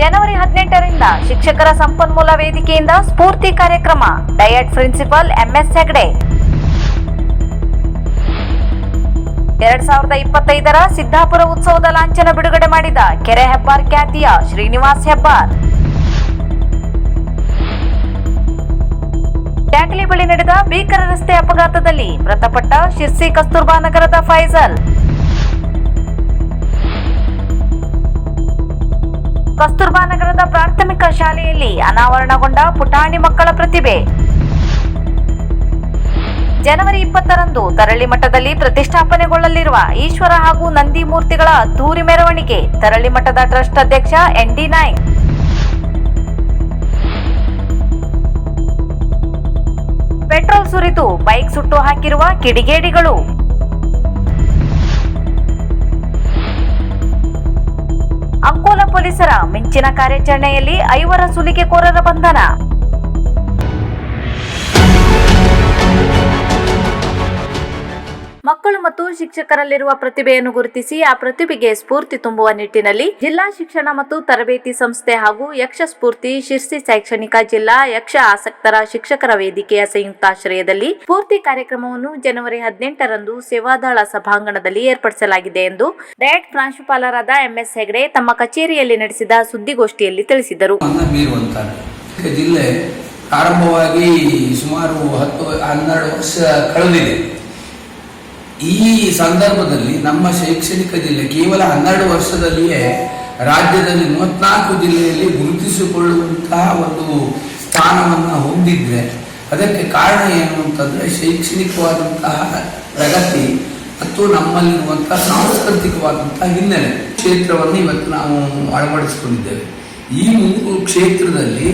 ಜನವರಿ ಹದಿನೆಂಟರಿಂದ ಶಿಕ್ಷಕರ ಸಂಪನ್ಮೂಲ ವೇದಿಕೆಯಿಂದ ಸ್ಫೂರ್ತಿ ಕಾರ್ಯಕ್ರಮ. DIET principal MS Hegde. ಎರಡ್ ಸಾವಿರದ ಇಪ್ಪತ್ತೈದರ ಸಿದ್ದಾಪುರ ಉತ್ಸವದ ಲಾಂಛನ ಬಿಡುಗಡೆ ಮಾಡಿದ ಕೆರೆ ಹೆಬ್ಬಾರ್ ಖ್ಯಾತಿಯ ಶ್ರೀನಿವಾಸ್ ಹೆಬ್ಬಾರ್. ಟ್ಯಾಕ್ಲಿ ಬಳಿ ನಡೆದ ಭೀಕರ ರಸ್ತೆ ಅಪಘಾತದಲ್ಲಿ ಮೃತಪಟ್ಟ ಶಿರ್ಸಿ ಕಸ್ತೂರ್ಬಾ ನಗರದ ಫೈಜಲ್ ಕಸ್ತೂರ್ಬಾ ನಗರದ ಪ್ರಾಥಮಿಕ ಶಾಲೆಯಲ್ಲಿ ಅನಾವರಣಗೊಂಡ ಪುಟಾಣಿ ಮಕ್ಕಳ ಪ್ರತಿಭೆ. ಜನವರಿ ಇಪ್ಪತ್ತರಂದು ತರಳಿ ಮಠದಲ್ಲಿ ಪ್ರತಿಷ್ಠಾಪನೆಗೊಳ್ಳಲಿರುವ ಈಶ್ವರ ಹಾಗೂ ನಂದಿ ಮೂರ್ತಿಗಳ ಅದ್ದೂರಿ ಮೆರವಣಿಗೆ ತರಳಿ ಮಠದ ಟ್ರಸ್ಟ್ ಅಧ್ಯಕ್ಷ ಎನ್ ಡಿ ನಾಯ್ಕ್. ಪೆಟ್ರೋಲ್ ಸುರಿದು ಬೈಕ್ ಸುಟ್ಟು ಹಾಕಿರುವ ಕಿಡಿಗೇಡಿಗಳು. ಅಂಕೋಲ ಪೊಲೀಸರ ಮಿಂಚಿನ ಕಾರ್ಯಾಚರಣೆಯಲ್ಲಿ ಐವರ ಸುಲಿಗೆಕೋರರ ಬಂಧನ. ಮಕ್ಕಳು ಮತ್ತು ಶಿಕ್ಷಕರಲ್ಲಿರುವ ಪ್ರತಿಭೆಯನ್ನು ಗುರುತಿಸಿ ಆ ಪ್ರತಿಭೆಗೆ ಸ್ಫೂರ್ತಿ ತುಂಬುವ ನಿಟ್ಟಿನಲ್ಲಿ ಜಿಲ್ಲಾ ಶಿಕ್ಷಣ ಮತ್ತು ತರಬೇತಿ ಸಂಸ್ಥೆ ಹಾಗೂ ಯಕ್ಷ ಸ್ಫೂರ್ತಿ ಶಿರ್ಸಿ ಶೈಕ್ಷಣಿಕ ಜಿಲ್ಲಾ ಯಕ್ಷ ಆಸಕ್ತರ ಶಿಕ್ಷಕರ ವೇದಿಕೆಯ ಸಂಯುಕ್ತಾಶ್ರಯದಲ್ಲಿ ಸ್ಫೂರ್ತಿ ಕಾರ್ಯಕ್ರಮವನ್ನು ಜನವರಿ ಹದಿನೆಂಟರಂದು ಸೇವಾದಳ ಸಭಾಂಗಣದಲ್ಲಿ ಏರ್ಪಡಿಸಲಾಗಿದೆ ಎಂದು ಡಯಟ್ ಪ್ರಾಂಶುಪಾಲರಾದ ಎಂಎಸ್ ಹೆಗಡೆ ತಮ್ಮ ಕಚೇರಿಯಲ್ಲಿ ನಡೆಸಿದ ಸುದ್ದಿಗೋಷ್ಠಿಯಲ್ಲಿ ತಿಳಿಸಿದರು. ಜಿಲ್ಲೆ ಆರಂಭವಾಗಿ ಸುಮಾರು ಹತ್ತು, ಹನ್ನೆರಡು ವರ್ಷ ಕಳೆದಿದೆ. ಈ ಸಂದರ್ಭದಲ್ಲಿ ನಮ್ಮ ಶೈಕ್ಷಣಿಕ ಜಿಲ್ಲೆ ಕೇವಲ ಹನ್ನೆರಡು ವರ್ಷದಲ್ಲಿಯೇ ರಾಜ್ಯದಲ್ಲಿ ಮೂವತ್ನಾಲ್ಕು ಜಿಲ್ಲೆಯಲ್ಲಿ ಗುರುತಿಸಿಕೊಳ್ಳುವಂತಹ ಒಂದು ಸ್ಥಾನವನ್ನು ಹೊಂದಿದ್ರೆ ಅದಕ್ಕೆ ಕಾರಣ ಏನು ಅಂತಂದ್ರೆ ಶೈಕ್ಷಣಿಕವಾದಂತಹ ಪ್ರಗತಿ ಮತ್ತು ನಮ್ಮಲ್ಲಿರುವಂತಹ ಸಾಂಸ್ಕೃತಿಕವಾದಂತಹ ಹಿನ್ನೆಲೆ ಕ್ಷೇತ್ರವನ್ನು ಇವತ್ತು ನಾವು ಅಳವಡಿಸಿಕೊಂಡಿದ್ದೇವೆ. ಈ ಮೂರು ಕ್ಷೇತ್ರದಲ್ಲಿ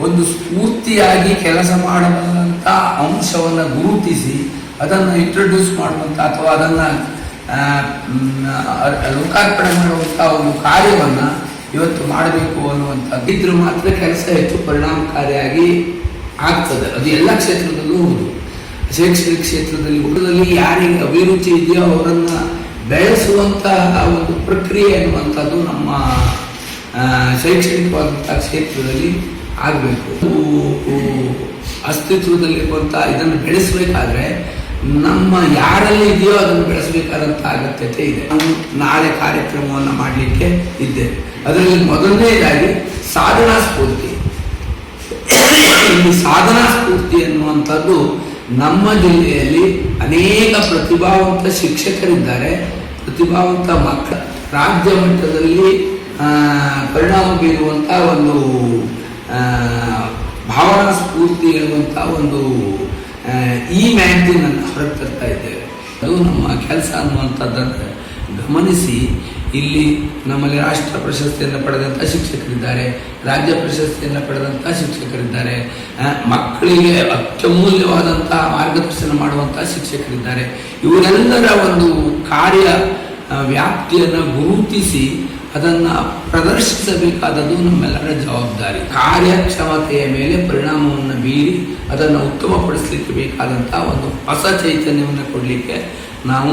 ಒಂದು ಸ್ಫೂರ್ತಿಯಾಗಿ ಕೆಲಸ ಮಾಡಬಲ್ಲಂಥ ಅಂಶವನ್ನು ಗುರುತಿಸಿ ಅದನ್ನು ಇಂಟ್ರೊಡ್ಯೂಸ್ ಮಾಡುವಂಥ ಅಥವಾ ಅದನ್ನು ಲೋಕಾರ್ಪಣೆ ಮಾಡುವಂಥ ಒಂದು ಕಾರ್ಯವನ್ನು ಇವತ್ತು ಮಾಡಬೇಕು ಅನ್ನುವಂಥ ಇದ್ರೂ ಮಾತ್ರ ಕೆಲಸ ಹೆಚ್ಚು ಪರಿಣಾಮಕಾರಿಯಾಗಿ ಆಗ್ತದೆ. ಅದು ಎಲ್ಲ ಕ್ಷೇತ್ರದಲ್ಲೂ ಹೌದು. ಶೈಕ್ಷಣಿಕ ಕ್ಷೇತ್ರದಲ್ಲಿ ಊಟದಲ್ಲಿ ಯಾರಿಗೆ ಅಭಿರುಚಿ ಇದೆಯೋ ಅವರನ್ನು ಬೆಳೆಸುವಂತಹ ಒಂದು ಪ್ರಕ್ರಿಯೆ ಅನ್ನುವಂಥದ್ದು ನಮ್ಮ ಶೈಕ್ಷಣಿಕವಾದಂಥ ಕ್ಷೇತ್ರದಲ್ಲಿ ಆಗಬೇಕು. ಅಸ್ತಿತ್ವದಲ್ಲಿರುವಂಥ ಇದನ್ನು ಬೆಳೆಸಬೇಕಾದ್ರೆ ನಮ್ಮ ಯಾರಲ್ಲಿ ಇದೆಯೋ ಅದನ್ನು ಬೆಳೆಸಬೇಕಾದಂಥ ಅಗತ್ಯತೆ ಇದೆ. ನಾವು ನಾಳೆ ಕಾರ್ಯಕ್ರಮವನ್ನು ಮಾಡಲಿಕ್ಕೆ ಇದ್ದೇವೆ. ಅದರಲ್ಲಿ ಮೊದಲನೇದಾಗಿ ಸಾಧನಾ ಸ್ಫೂರ್ತಿ. ಈ ಸಾಧನಾ ಸ್ಫೂರ್ತಿ ಅನ್ನುವಂಥದ್ದು ನಮ್ಮ ಜಿಲ್ಲೆಯಲ್ಲಿ ಅನೇಕ ಪ್ರತಿಭಾವಂತ ಶಿಕ್ಷಕರಿದ್ದಾರೆ. ಪ್ರತಿಭಾವಂತ ಮಕ್ಕಳ ರಾಜ್ಯ ಮಟ್ಟದಲ್ಲಿ ಪರಿಣಾಮ ಬೀರುವಂಥ ಒಂದು ಭಾವನಾ ಸ್ಫೂರ್ತಿ ಎನ್ನುವಂಥ ಒಂದು ಈ ಮ್ಯಾಗ್ಝಿನ್ ಅನ್ನು ಹೊರಗೆ ತರ್ತಾ ಇದ್ದೇವೆ ಅದು ನಮ್ಮ ಕೆಲಸ ಅನ್ನುವಂಥದ್ದನ್ನು ಗಮನಿಸಿ, ಇಲ್ಲಿ ನಮ್ಮಲ್ಲಿ ರಾಷ್ಟ್ರ ಪ್ರಶಸ್ತಿಯನ್ನು ಪಡೆದಂಥ ಶಿಕ್ಷಕರಿದ್ದಾರೆ, ರಾಜ್ಯ ಪ್ರಶಸ್ತಿಯನ್ನು ಪಡೆದಂಥ ಶಿಕ್ಷಕರಿದ್ದಾರೆ ಮಕ್ಕಳಿಗೆ ಅತ್ಯಮೂಲ್ಯವಾದಂಥ ಮಾರ್ಗದರ್ಶನ ಮಾಡುವಂಥ ಶಿಕ್ಷಕರಿದ್ದಾರೆ. ಇವರೆಲ್ಲರ ಒಂದು ಕಾರ್ಯ ವ್ಯಾಪ್ತಿಯನ್ನು ಗುರುತಿಸಿ ಅದನ್ನು ಪ್ರದರ್ಶಿಸಬೇಕಾದದ್ದು ನಮ್ಮೆಲ್ಲರ ಜವಾಬ್ದಾರಿ. ಕಾರ್ಯಕ್ಷಮತೆಯ ಮೇಲೆ ಪರಿಣಾಮವನ್ನು ಬೀರಿ ಅದನ್ನು ಉತ್ತಮಪಡಿಸಲಿಕ್ಕೆ ಬೇಕಾದಂಥ ಒಂದು ಹೊಸ ಚೈತನ್ಯವನ್ನು ಕೊಡಲಿಕ್ಕೆ ನಾವು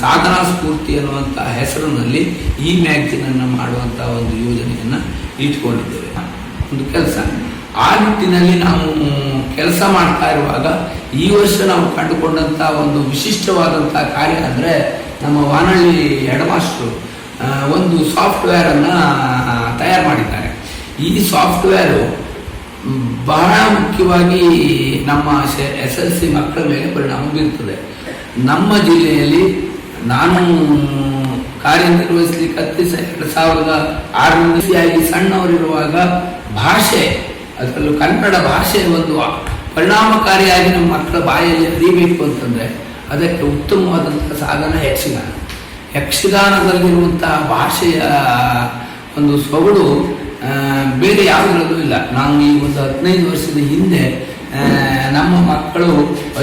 ಸಾಧನಾ ಸ್ಫೂರ್ತಿ ಅನ್ನುವಂಥ ಹೆಸರಿನಲ್ಲಿ ಈ ಮ್ಯಾಗಜಿನನ್ನು ಮಾಡುವಂಥ ಒಂದು ಯೋಜನೆಯನ್ನು ಇಟ್ಕೊಂಡಿದ್ದೇವೆ. ಒಂದು ಕೆಲಸ. ಆ ನಿಟ್ಟಿನಲ್ಲಿ ನಾವು ಕೆಲಸ ಮಾಡ್ತಾ ಇರುವಾಗ ಈ ವರ್ಷ ನಾವು ಕಂಡುಕೊಂಡಂಥ ಒಂದು ವಿಶಿಷ್ಟವಾದಂಥ ಕಾರ್ಯ ಅಂದರೆ ನಮ್ಮ ವಾನಳ್ಳಿ ಹೆಡ್ ಮಾಸ್ಟ್ರು ಆ, ಒಂದು ಸಾಫ್ಟ್ವೇರನ್ನು ತಯಾರು ಮಾಡಿದ್ದಾರೆ. ಈ ಸಾಫ್ಟ್ವೇರು ಬಹಳ ಮುಖ್ಯವಾಗಿ ನಮ್ಮ ಎಸ್ ಎಲ್ ಸಿ ಮಕ್ಕಳ ಮೇಲೆ ಪರಿಣಾಮ ಬೀರುತ್ತದೆ ನಮ್ಮ ಜಿಲ್ಲೆಯಲ್ಲಿ ನಾನು ಕಾರ್ಯನಿರ್ವಹಿಸಲಿಕ್ಕೆ ಹತ್ತಿ ಎರಡು ಸಾವಿರದ ಆರನೇಯಾಗಿ ಸಣ್ಣವರಿರುವಾಗ ಭಾಷೆ, ಅದರಲ್ಲೂ ಕನ್ನಡ ಭಾಷೆ ಒಂದು ಪರಿಣಾಮಕಾರಿಯಾಗಿ ನಮ್ಮ ಮಕ್ಕಳ ಬಾಯಲ್ಲಿ ಹರಿಬೇಕು ಅಂತಂದರೆ ಅದಕ್ಕೆ ಉತ್ತಮವಾದಂಥ ಸಾಧನ ಯಕ್ಷಗಾನ ಯಕ್ಷಗಾನದಲ್ಲಿರುವಂತಹ ಭಾಷೆಯ ಒಂದು ಸೊಗಡು ಬೇರೆ ಯಾವುದರಲ್ಲೂ ಇಲ್ಲ. ನಾನು ಈ ಒಂದು ಹದಿನೈದು ವರ್ಷದ ಹಿಂದೆ ನಮ್ಮ ಮಕ್ಕಳು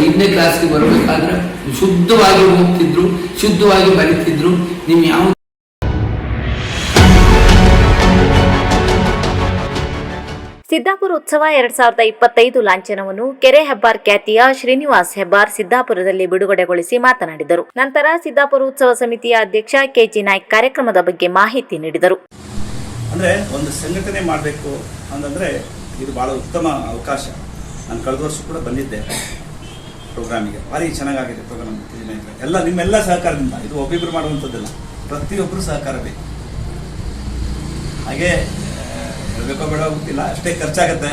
ಐದನೇ ಕ್ಲಾಸ್ಗೆ ಬರಬೇಕಾದ್ರೆ ಶುದ್ಧವಾಗಿ ಹೋಗ್ತಿದ್ರು ಶುದ್ಧವಾಗಿ ಬರೀತಿದ್ರು. ನೀವು ಯಾವ ಸಿದ್ದಾಪುರ ಉತ್ಸವ ಎರಡ್ ಸಾವಿರದ ಇಪ್ಪತ್ತೈದು ಲಾಂಛನವನ್ನು ಕೆರೆ ಹೆಬ್ಬಾರ್ ಖ್ಯಾತಿಯ ಶ್ರೀನಿವಾಸ್ ಹೆಬ್ಬಾರ್ ಸಿದ್ದಾಪುರದಲ್ಲಿ ಬಿಡುಗಡೆಗೊಳಿಸಿ ಮಾತನಾಡಿದರು. ನಂತರ ಸಿದ್ದಾಪುರ ಉತ್ಸವ ಸಮಿತಿಯ ಅಧ್ಯಕ್ಷ ಕೆಜಿ ನಾಯ್ಕ್ ಕಾರ್ಯಕ್ರಮದ ಬಗ್ಗೆ ಮಾಹಿತಿ ನೀಡಿದರು. ಅಂದ್ರೆ ಒಂದು ಸಂಘಟನೆ ಮಾಡಬೇಕು ಅಂತಂದ್ರೆ ಇದು ಬಹಳ ಉತ್ತಮ ಅವಕಾಶ. ನಾನು ಕಳೆದ ವರ್ಷ ಕೂಡ ಬಂದಿದ್ದೆ ಪ್ರೋಗ್ರಾಮಿಗೆ. ಭಾರಿ ಚೆನ್ನಾಗಾಗಿದೆ ಪ್ರೋಗ್ರಾಮ್ ಎಲ್ಲ ನಿಮ್ಮೆಲ್ಲ ಸಹಕಾರದಿಂದ, ಇದು ಒಬ್ಬಿಬ್ಬರು ಮಾಡುವಂಥದ್ದಲ್ಲ ಪ್ರತಿಯೊಬ್ಬರು ಸಹಕಾರ ಬೇಕು ಹಾಗೆ ಹೇಳ್ಬೇಕೋ ಬೇಡ ಗೊತ್ತಿಲ್ಲ, ಅಷ್ಟೇ ಖರ್ಚಾಗತ್ತೆ.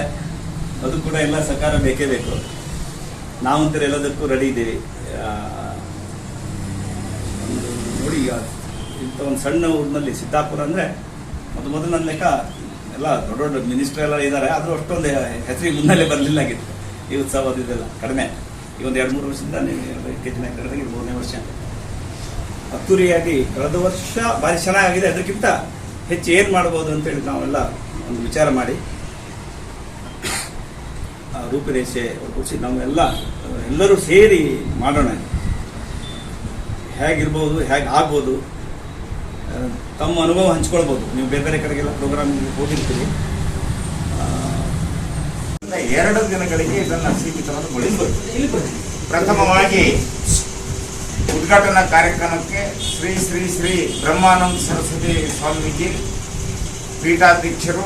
ಅದು ಕೂಡ ಎಲ್ಲ ಸರ್ಕಾರ ಬೇಕೇ ಬೇಕು. ನಾವು ಅಂತಾರೆ ಎಲ್ಲದಕ್ಕೂ ರೆಡಿ ಇದ್ದೀವಿ. ನೋಡಿ ಇಂಥ ಒಂದು ಸಣ್ಣ ಊರಿನಲ್ಲಿ ಸಿದ್ದಾಪುರ ಅಂದರೆ ಮೊದಲು ಮೊದಲು ನನ್ನ ಲೆಕ್ಕ ಎಲ್ಲ ದೊಡ್ಡ ದೊಡ್ಡ ಮಿನಿಸ್ಟರ್ ಎಲ್ಲ ಇದ್ದಾರೆ. ಆದರೂ ಅಷ್ಟೊಂದು ಹೆಸರಿಗೆ ಮುನ್ನೆಲೆ ಬರಲಿಲ್ಲ ಆಗಿತ್ತು ಈ ಉತ್ಸವ ಇದೆಲ್ಲ ಕಡಿಮೆ. ಈ ಒಂದು ಎರಡು ಮೂರು ವರ್ಷದಿಂದ ನೀವು ನಾಯಕರಾಗಿ ಇದು ಮೂರನೇ ವರ್ಷ. ಅತ್ತೂರಿಯಾಗಿ ಕಳೆದ ವರ್ಷ ಭಾರಿ ಚೆನ್ನಾಗಿದೆ ಅದಕ್ಕಿಂತ ಹೆಚ್ಚು ಏನು ಮಾಡ್ಬೋದು ಅಂತೇಳಿ ನಾವೆಲ್ಲ ಒಂದು ವಿಚಾರ ಮಾಡಿ. ರೂಪುರೇಷೆ ರೂಪಿಸಿ ನಾವೆಲ್ಲ, ಎಲ್ಲರೂ ಸೇರಿ ಮಾಡೋಣ. ಹೇಗಿರ್ಬೋದು ಹೇಗೆ ಆಗ್ಬೋದು ತಮ್ಮ ಅನುಭವ ಹಂಚ್ಕೊಳ್ಬೋದು. ನೀವು ಬೇರೆ ಬೇರೆ ಕಡೆಗೆಲ್ಲ ಪ್ರೋಗ್ರಾಮ್ ಹೋಗಿರ್ತೀರಿ. ಎರಡು ದಿನಗಳಿಗೆ ಇದನ್ನು ಸೀಮಿತಗೊಳಿಸಬೇಕು ಪ್ರಥಮವಾಗಿ ಉದ್ಘಾಟನಾ ಕಾರ್ಯಕ್ರಮಕ್ಕೆ ಶ್ರೀ ಶ್ರೀ ಶ್ರೀ ಬ್ರಹ್ಮಾನಂದ ಸರಸ್ವತಿ ಸ್ವಾಮೀಜಿ, ಪೀಠಾಧ್ಯಕ್ಷರು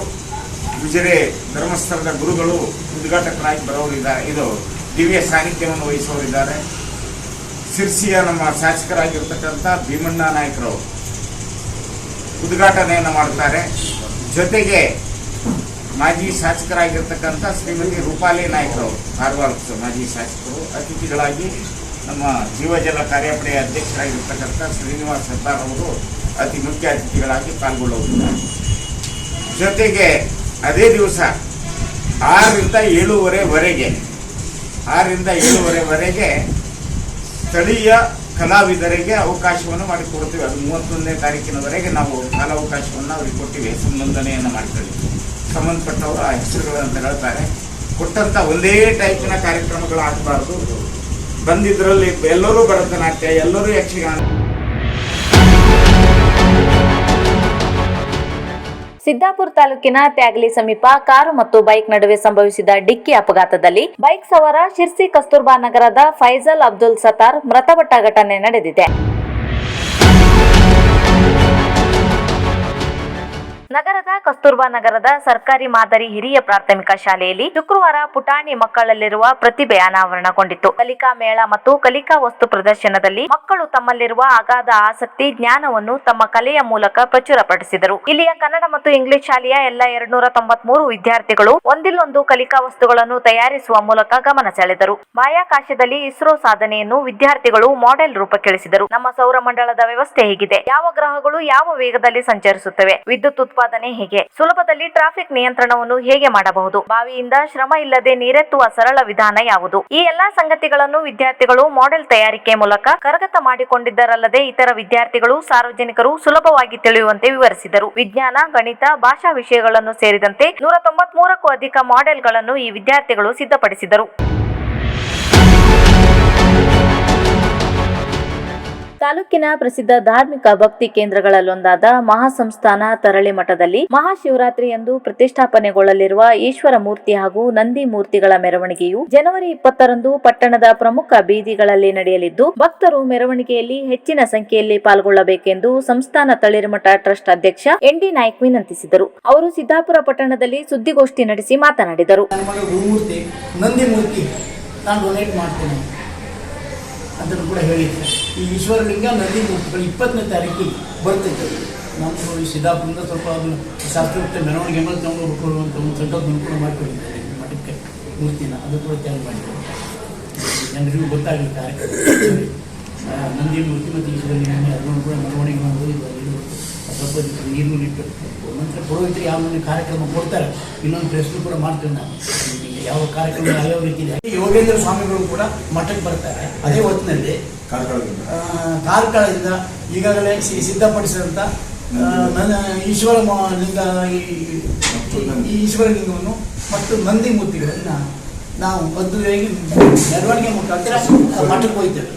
ಗುಜರೆ ಧರ್ಮಸ್ಥಳದ ಗುರುಗಳು, ಉದ್ಘಾಟಕರಾಗಿ ಬರೋರಿದ್ದಾರೆ. ಇದು ದಿವ್ಯ ಸಾನ್ನಿಧ್ಯವನ್ನು ವಹಿಸೋರಿದ್ದಾರೆ. ಸಿರ್ಸಿಯ ನಮ್ಮ ಶಾಸಕರಾಗಿರ್ತಕ್ಕಂಥ ಭೀಮಣ್ಣ ನಾಯಕರು ಉದ್ಘಾಟನೆಯನ್ನು ಮಾಡ್ತಾರೆ. ಜೊತೆಗೆ ಮಾಜಿ ಶಾಸಕರಾಗಿರ್ತಕ್ಕಂಥ ಶ್ರೀಮತಿ ರೂಪಾಲಿ ನಾಯಕರು ಕಾರವಾರ ಮಾಜಿ ಶಾಸಕರು, ಅತಿಥಿಗಳಾಗಿ ನಮ್ಮ ಜೀವಜಲ ಕಾರ್ಯಪಡೆಯ ಅಧ್ಯಕ್ಷರಾಗಿರ್ತಕ್ಕಂಥ ಶ್ರೀನಿವಾಸ್ ಸರ್ದಾರ್ ಅವರು ಅತಿ ಮುಖ್ಯ ಅತಿಥಿಗಳಾಗಿ ಪಾಲ್ಗೊಳ್ಳುವುದು ಜೊತೆಗೆ ಅದೇ ದಿವಸ ಆರರಿಂದ ಏಳುವರೆವರೆಗೆ ಆರರಿಂದ ಏಳುವರೆವರೆಗೆ ಸ್ಥಳೀಯ ಕಲಾವಿದರಿಗೆ ಅವಕಾಶವನ್ನು ಮಾಡಿಕೊಡ್ತೀವಿ ಅದು ಮೂವತ್ತೊಂದನೇ ತಾರೀಕಿನವರೆಗೆ ನಾವು ಕಾಲಾವಕಾಶವನ್ನು ಅವರಿಗೆ ಕೊಟ್ಟಿವಿ, ಸಂಬಂಧನೆಯನ್ನು ಮಾಡ್ತೀವಿ. ಸಂಬಂಧಪಟ್ಟವರು ಆ ಹೆಸರುಗಳನ್ನು ಹೇಳ್ತಾರೆ. ಕೊಟ್ಟಂಥ ಒಂದೇ ಟೈಪಿನ ಕಾರ್ಯಕ್ರಮಗಳು ಆಗಬಾರ್ದು. ಬಂದಿದ್ರಲ್ಲಿ ಎಲ್ಲರೂ ಭರತನಾಟ್ಯ, ಎಲ್ಲರೂ ಯಕ್ಷಗಾನ. ಸಿದ್ದಾಪುರ ತಾಲೂಕಿನ ತ್ಯಾಗಲಿ ಸಮೀಪ ಕಾರು ಮತ್ತು ಬೈಕ್ ನಡುವೆ ಸಂಭವಿಸಿದ ಡಿಕ್ಕಿ ಅಪಘಾತದಲ್ಲಿ ಬೈಕ್ ಸವಾರ ಶಿರ್ಸಿ ಕಸ್ತೂರ್ಬಾ ನಗರದ ಫೈಜಲ್ ಅಬ್ದುಲ್ ಸತಾರ್ ಮೃತಪಟ್ಟ ಘಟನೆ ನಡೆದಿದೆ. ನಗರದ ಕಸ್ತೂರ್ಬಾ ನಗರದ ಸರ್ಕಾರಿ ಮಾದರಿ ಹಿರಿಯ ಪ್ರಾಥಮಿಕ ಶಾಲೆಯಲ್ಲಿ ಶುಕ್ರವಾರ ಪುಟಾಣಿ ಮಕ್ಕಳಲ್ಲಿರುವ ಪ್ರತಿಭೆ ಅನಾವರಣಗೊಂಡಿತ್ತು. ಕಲಿಕಾ ಮೇಳ ಮತ್ತು ಕಲಿಕಾ ವಸ್ತು ಪ್ರದರ್ಶನದಲ್ಲಿ ಮಕ್ಕಳು ತಮ್ಮಲ್ಲಿರುವ ಅಗಾಧ ಆಸಕ್ತಿ, ಜ್ಞಾನವನ್ನು ತಮ್ಮ ಕಲೆಯ ಮೂಲಕ ಪ್ರಚುರಪಡಿಸಿದರು. ಇಲ್ಲಿಯ ಕನ್ನಡ ಮತ್ತು ಇಂಗ್ಲಿಷ್ ಶಾಲೆಯ ಎಲ್ಲ ಎರಡ್ನೂರ ತೊಂಬತ್ಮೂರು ವಿದ್ಯಾರ್ಥಿಗಳು ಒಂದಿಲ್ಲೊಂದು ಕಲಿಕಾ ವಸ್ತುಗಳನ್ನು ತಯಾರಿಸುವ ಮೂಲಕ ಗಮನ ಸೆಳೆದರು. ಬಾಹ್ಯಾಕಾಶದಲ್ಲಿ ಇಸ್ರೋ ಸಾಧನೆಯನ್ನು ವಿದ್ಯಾರ್ಥಿಗಳು ಮಾಡೆಲ್ ರೂಪಕ್ಕಿಳಿಸಿದರು. ನಮ್ಮ ಸೌರಮಂಡಲದ ವ್ಯವಸ್ಥೆ ಹೇಗಿದೆ. ಯಾವ ಗ್ರಹಗಳು ಯಾವ ವೇಗದಲ್ಲಿ ಸಂಚರಿಸುತ್ತವೆ? ವಿದ್ಯುತ್ ಉತ್ಪಾದನೆ ಹೇಗೆ. ಸುಲಭದಲ್ಲಿ ಟ್ರಾಫಿಕ್ ನಿಯಂತ್ರಣವನ್ನು ಹೇಗೆ ಮಾಡಬಹುದು? ಬಾವಿಯಿಂದ ಶ್ರಮ ಇಲ್ಲದೆ ನೀರೆತ್ತುವ ಸರಳ ವಿಧಾನ ಯಾವುದು? ಈ ಎಲ್ಲಾ ಸಂಗತಿಗಳನ್ನು ವಿದ್ಯಾರ್ಥಿಗಳು ಮಾಡೆಲ್ ತಯಾರಿಕೆ ಮೂಲಕ ಕರಗತ ಮಾಡಿಕೊಂಡಿದ್ದರಲ್ಲದೆ ಇತರ ವಿದ್ಯಾರ್ಥಿಗಳು, ಸಾರ್ವಜನಿಕರು ಸುಲಭವಾಗಿ ತಿಳಿಯುವಂತೆ ವಿವರಿಸಿದರು. ವಿಜ್ಞಾನ, ಗಣಿತ, ಭಾಷಾ ವಿಷಯಗಳನ್ನು ಸೇರಿದಂತೆ ನೂರ ತೊಂಬತ್ಮೂರಕ್ಕೂ ಅಧಿಕ ಮಾಡೆಲ್ಗಳನ್ನು ಈ ವಿದ್ಯಾರ್ಥಿಗಳು ಸಿದ್ಧಪಡಿಸಿದರು. ತಾಲೂಕಿನ ಪ್ರಸಿದ್ಧ ಧಾರ್ಮಿಕ ಭಕ್ತಿ ಕೇಂದ್ರಗಳಲ್ಲೊಂದಾದ ಮಹಾಸಂಸ್ಥಾನ ತರಳಿ ಮಠದಲ್ಲಿ ಮಹಾಶಿವರಾತ್ರಿಯಂದು ಪ್ರತಿಷ್ಠಾಪನೆಗೊಳ್ಳಲಿರುವ ಈಶ್ವರ ಮೂರ್ತಿ ಹಾಗೂ ನಂದಿ ಮೂರ್ತಿಗಳ ಮೆರವಣಿಗೆಯು ಜನವರಿ ಇಪ್ಪತ್ತರಂದು ಪಟ್ಟಣದ ಪ್ರಮುಖ ಬೀದಿಗಳಲ್ಲಿ ನಡೆಯಲಿದ್ದು, ಭಕ್ತರು ಮೆರವಣಿಗೆಯಲ್ಲಿ ಹೆಚ್ಚಿನ ಸಂಖ್ಯೆಯಲ್ಲಿ ಪಾಲ್ಗೊಳ್ಳಬೇಕೆಂದು ಸಂಸ್ಥಾನ ತಳಿರುಮಠ ಟ್ರಸ್ಟ್ ಅಧ್ಯಕ್ಷ ಎನ್ ಡಿ ನಾಯ್ಕ್ ವಿನಂತಿಸಿದರು. ಅವರು ಸಿದ್ದಾಪುರ ಪಟ್ಟಣದಲ್ಲಿ ಸುದ್ದಿಗೋಷ್ಠಿ ನಡೆಸಿ ಮಾತನಾಡಿದರು. ನಾನು ಡೊನೇಟ್ ಮಾಡ್ತೇನೆ. ಅಂತಲೂ ಕೂಡ ಹೇಳಿದ್ದೆ ಈ ಈಶ್ವರಲಿಂಗ ನದಿ ಇಪ್ಪತ್ತನೇ ತಾರೀಕಿಗೆ ಬರ್ತೈತೆ. ನಾನು ಈ ಸಿದ್ದಾಪುರದಿಂದ ಸ್ವಲ್ಪ ಅದು ಶಾಸ್ತ್ರೋಕ್ತ ಮೆರವಣಿಗೆ ಮೇಲೆ ನಾವು ಹುಡ್ಕೊಳ್ಳುವಂಥ ಒಂದು ಸಂಕಲ್ಪವನ್ನು ಕೂಡ ಮಾಡ್ಕೊಂಡಿದ್ದೇನೆ ಮಠಕ್ಕೆ ಮೂರ್ತಿನ ಅದು ಕೂಡ ತ್ಯಾಗ ಮಾಡಿದ್ದೇನೆ ಜನರಿಗೂ ಗೊತ್ತಾಗಲಿದ್ದಾರೆ ನಂದಿ ಮೂರ್ತಿ ಮತ್ತು ಈಶ್ವರಲಿಂಗ ಅದನ್ನು ಕೂಡ ಮೆರವಣಿಗೆ ಮಾಡೋದು ಸ್ವಲ್ಪ ನೀರು ಇಟ್ಟು. ನಂತರ ಪುರೋಹಿತರು ಯಾವ ಕಾರ್ಯಕ್ರಮ ಕೊಡ್ತಾರೆ. ಇನ್ನೊಂದು ಪ್ರಶ್ನೆ ಕೂಡ ಮಾಡ್ತೇನೆ ನಾನು ಯಾವ ಕಾರ್ಯಕ್ರಮ ಯಾವ್ಯಾವ ರೀತಿ ಇದೆ? ಯೋಗೇಂದ್ರ ಸ್ವಾಮಿಗಳು ಕೂಡ ಮಠಕ್ಕೆ ಬರ್ತಾರೆ. ಅದೇ ಹೊತ್ತಿನಲ್ಲಿ ಕಾರ್ಕಳದಿಂದ ಈಗಾಗಲೇ ಸಿ- ಸಿದ್ಧಪಡಿಸಿದಂಥ ಆ, ನನ್ನ ಈಶ್ವರ ಲಿಂಗ ಈ- ಈ ಈಶ್ವರ ಲಿಂಗವನ್ನು ಮತ್ತು ನಂದಿ ಮೂರ್ತಿಗಳನ್ನು ನಾವು ಮದುವೆಯಾಗಿ ಮೆರವಣಿಗೆ ಮುಖಾಂತರ ಮಠಕ್ಕೆ ಹೋಗ್ತೇವೆ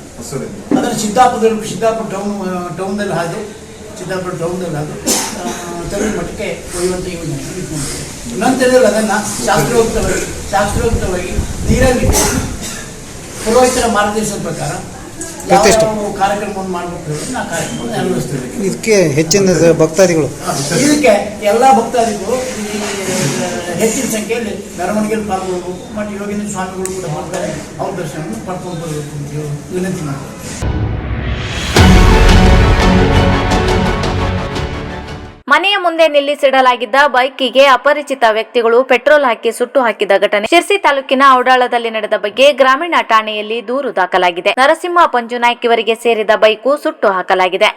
ಅದನ್ನು ಸಿದ್ದಾಪುರದಲ್ಲಿ ಸಿದ್ದಾಪುರ ಟೌನ್ನಲ್ಲಿ ಹಾಗೆ ಸಿದ್ದಾಪುರ ಟೌನಲ್ಲಿ ಅದು ತಮಿಳು ಮಟ್ಟಕ್ಕೆ ಒಯ್ಯುವಂಥ ಯೋಜನೆ ನಂತರದಲ್ಲಿ ಅದನ್ನು ಶಾಸ್ತ್ರೋಕ್ತವಾಗಿ ಶಾಸ್ತ್ರೋಕ್ತವಾಗಿ ನೀರಲ್ಲಿ ಪುರೋಹಿತರ ಮಾರ್ಗದರ್ಶನ ಪ್ರಕಾರ ಯಾವ ಕಾರ್ಯಕ್ರಮವನ್ನು ಮಾಡಬೇಕು ಆ ಕಾರ್ಯಕ್ರಮವನ್ನು ನೆರವೇರಿಸ್ತೀವಿ ಇದಕ್ಕೆ ಹೆಚ್ಚಿನ ಭಕ್ತಾದಿಗಳು? ಇದಕ್ಕೆ ಎಲ್ಲ ಭಕ್ತಾದಿಗಳು ಈ ಹೆಚ್ಚಿನ ಸಂಖ್ಯೆಯಲ್ಲಿ ಮೆರವಣಿಗೆಯಲ್ಲಿ ಪಾಲ್ಗೊಳ್ಬೇಕು ಮತ್ತು ಯೋಗೇಂದ್ರ ಸ್ವಾಮಿಗಳು ಕೂಡ ಮಾಡ್ತಾರೆ ಅವ್ರ ದರ್ಶನವನ್ನು ಪಡ್ಕೊಂಡು ಬರಬೇಕು ಅಂತ ಹೇಳಿ ವಿನಂತಿ ಮಾಡ್ತಾರೆ ಮುಂದೆ ನಿಲ್ಲಿಸಿಡಲಾಗಿದ್ದ ಬೈಕಿಗೆ ಅಪರಿಚಿತ ವ್ಯಕ್ತಿಗಳು ಪೆಟ್ರೋಲ್ ಹಾಕಿ ಸುಟ್ಟು ಹಾಕಿದ ಘಟನೆ. ಶಿರ್ಸಿ ತಾಲೂಕಿನ ಔಡಾಳದಲ್ಲಿ ನಡೆದ ಬಗ್ಗೆ ಗ್ರಾಮೀಣ ಠಾಣೆಯಲ್ಲಿ ದೂರು ದಾಖಲಾಗಿದೆ. ನರಸಿಂಹ ಪಂಜುನಾಯ್ಕ್ ಇವರಿಗೆ ಸೇರಿದ ಬೈಕು ಸುಟ್ಟು ಹಾಕಲಾಗಿದೆ.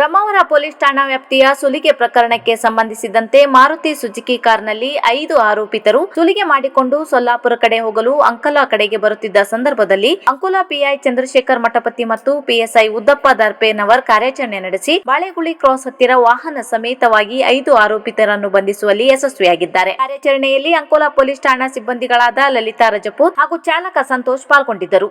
ಬ್ರಹ್ಮಾವರ ಪೊಲೀಸ್ ಠಾಣಾ ವ್ಯಾಪ್ತಿಯ ಸುಲಿಗೆ ಪ್ರಕರಣಕ್ಕೆ ಸಂಬಂಧಿಸಿದಂತೆ ಮಾರುತಿ ಸುಜುಕಿ ಕಾರ್ನಲ್ಲಿ ಐದು ಆರೋಪಿತರು ಸುಲಿಗೆ ಮಾಡಿಕೊಂಡು ಸೊಲ್ಲಾಪುರ ಕಡೆ ಹೋಗಲು ಅಂಕಲ ಕಡೆಗೆ ಬರುತ್ತಿದ್ದ ಸಂದರ್ಭದಲ್ಲಿ ಅಂಕೋಲಾ ಪಿಐ ಚಂದ್ರಶೇಖರ್ ಮಠಪತಿ ಮತ್ತು ಪಿಎಸ್ಐ ಉದ್ದಪ್ಪ ದರ್ಪೇನವರ್ ಕಾರ್ಯಾಚರಣೆ ನಡೆಸಿ ಬಾಳೆಗುಳಿ ಕ್ರಾಸ್ ಹತ್ತಿರ ವಾಹನ ಸಮೇತವಾಗಿ ಐದು ಆರೋಪಿತರನ್ನು ಬಂಧಿಸುವಲ್ಲಿ ಯಶಸ್ವಿಯಾಗಿದ್ದಾರೆ. ಕಾರ್ಯಾಚರಣೆಯಲ್ಲಿ ಅಂಕೋಲಾ ಪೊಲೀಸ್ ಠಾಣಾ ಸಿಬ್ಬಂದಿಗಳಾದ ಲಲಿತಾ ರಜಪೂತ್ ಹಾಗೂ ಚಾಲಕ ಸಂತೋಷ್ ಪಾಲ್ಗೊಂಡಿದ್ದರು.